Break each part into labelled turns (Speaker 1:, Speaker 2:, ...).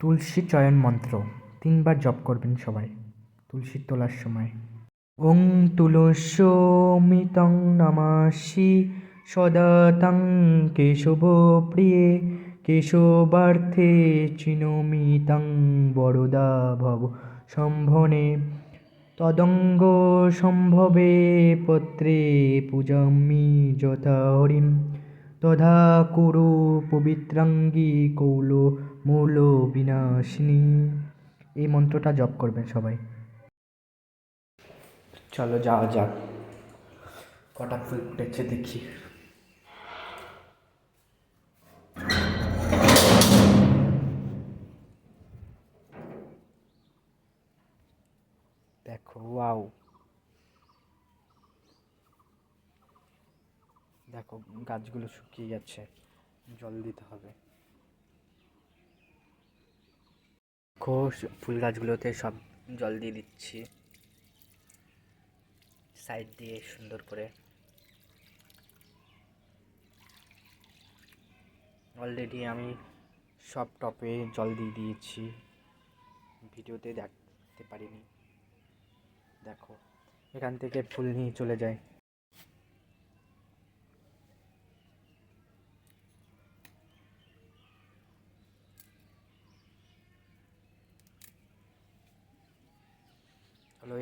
Speaker 1: তুলসী চয়ন মন্ত্র। তিনবার জপ করবেন সবাই। তুলসী তোলার সময়। ওং তুলস্যমিতং নমাসি। সদাতং কেশব প্রিয়ে কেশবার্থে চিনমিতং বরদা ভব সম্ভনে। তদঙ্গ সম্ভবে পত্রে পূজামি যথা হরিম। তথা কুরু পবিত্রাঙ্গি কৌল মূল বিনাশিনী এই মন্ত্রটা জপ করবেন সবাই। চলো যাওয়া যাক। কটা ফুল ফুটেছে দেখি। দেখো, ওয়াও। দেখো, গাছগুলো শুকিয়ে গেছে। জল দিতে হবে। দেখো ফুল গাছগুলোতে সব জল দিয়ে দিচ্ছি। সাইড দিয়ে সুন্দর করে। অলরেডি আমি সব টপে জল দিয়ে দিয়েছি। ভিডিওতে দেখতে পারিনি। দেখো, এখান থেকে ফুল নিয়ে চলে যায়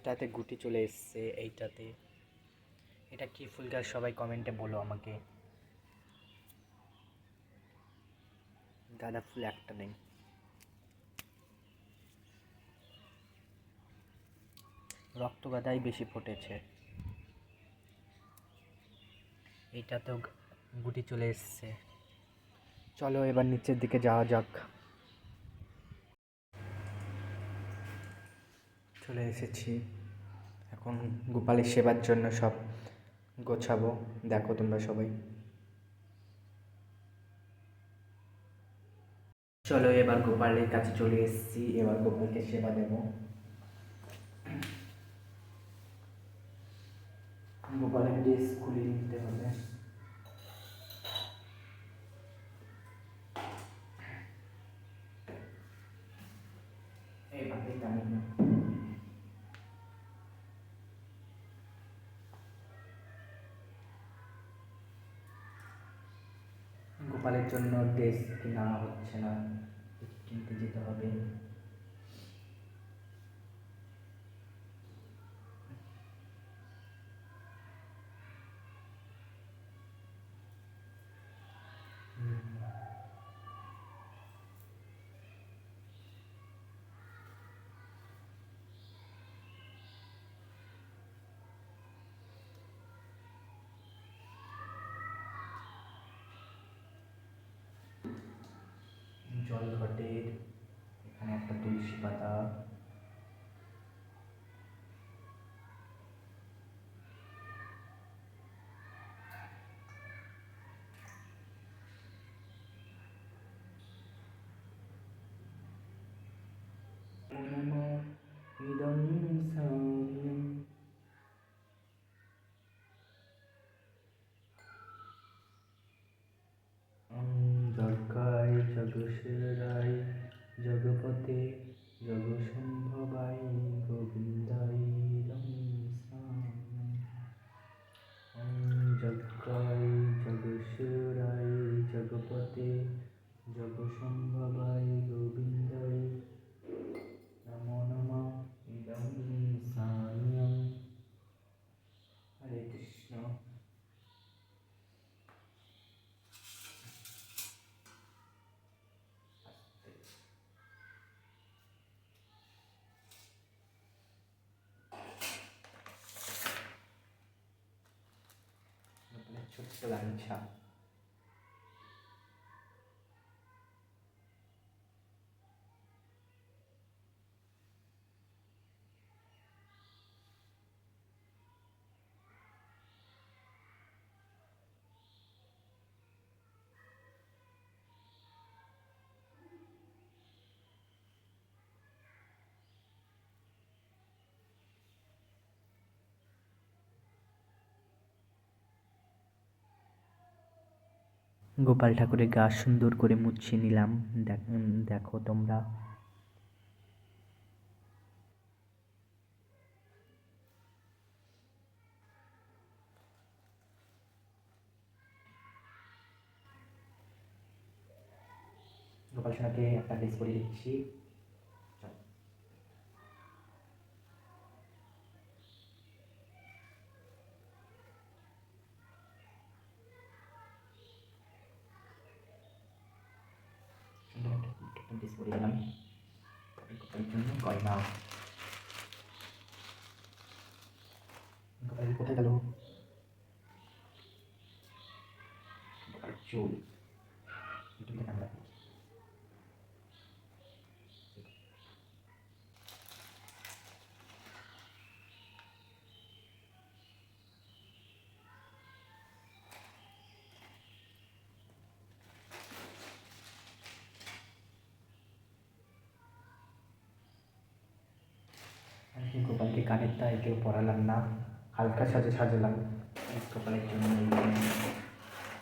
Speaker 1: এটাতে গুটি চলে এসছে, এইটাতে। এটা কি ফুল গাছ? সবাই কমেন্টে বলো আমাকে। গাঁদা ফুল একটা নেই। রক্ত গাঁদাই বেশি ফুটেছে। এইটাতেও গুটি চলে এসছে। চলো এবার নিচের দিকে যাওয়া যাক। চলে এসেছি। এখন গোপালের সেবার জন্য সব গোছাবো। দেখো তোমরা সবাই। চলো এবার গোপালের কাছে চলে এসেছি। এবার গোপালকে সেবা দেবো। গোপালের খুলে নিতে হবে। গোপালের জন্য ড্রেস কেনা হচ্ছে না কিনতে যেতে হবে। জল ঘটের এখানে একটা তুলসী পাতা ইদং 是自抢。গোপাল ঠাকুরের গা সুন্দর করে মুছিয়ে নিলাম। দেখ- তোমরা। গোপাল সোনাকে একটা ড্রেস পরিয়ে দিচ্ছি চল। সুন্দর একটা একটা ড্রেস পরিয়ে দিলাম গোপালের জন্য গয়না গোপাল কোথায় গেল গোপাল চুল। একটু ক্যামেরা আমি গোপালকে কানেরটা একেও পরালাম না? হালকা সাজে সাজালাম। গোপালের জন্য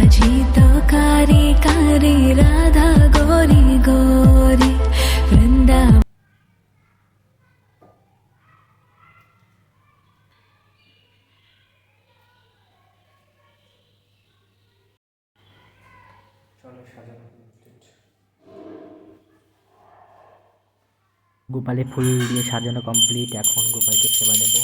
Speaker 2: यमुना जी तो कारी कारी राधा गोरी गोरी वृंदा
Speaker 1: চলো সাজানো complete। গোপালে ফুল দিয়ে সাজানো কমপ্লিট এখন গোপালকে সেবা দেবো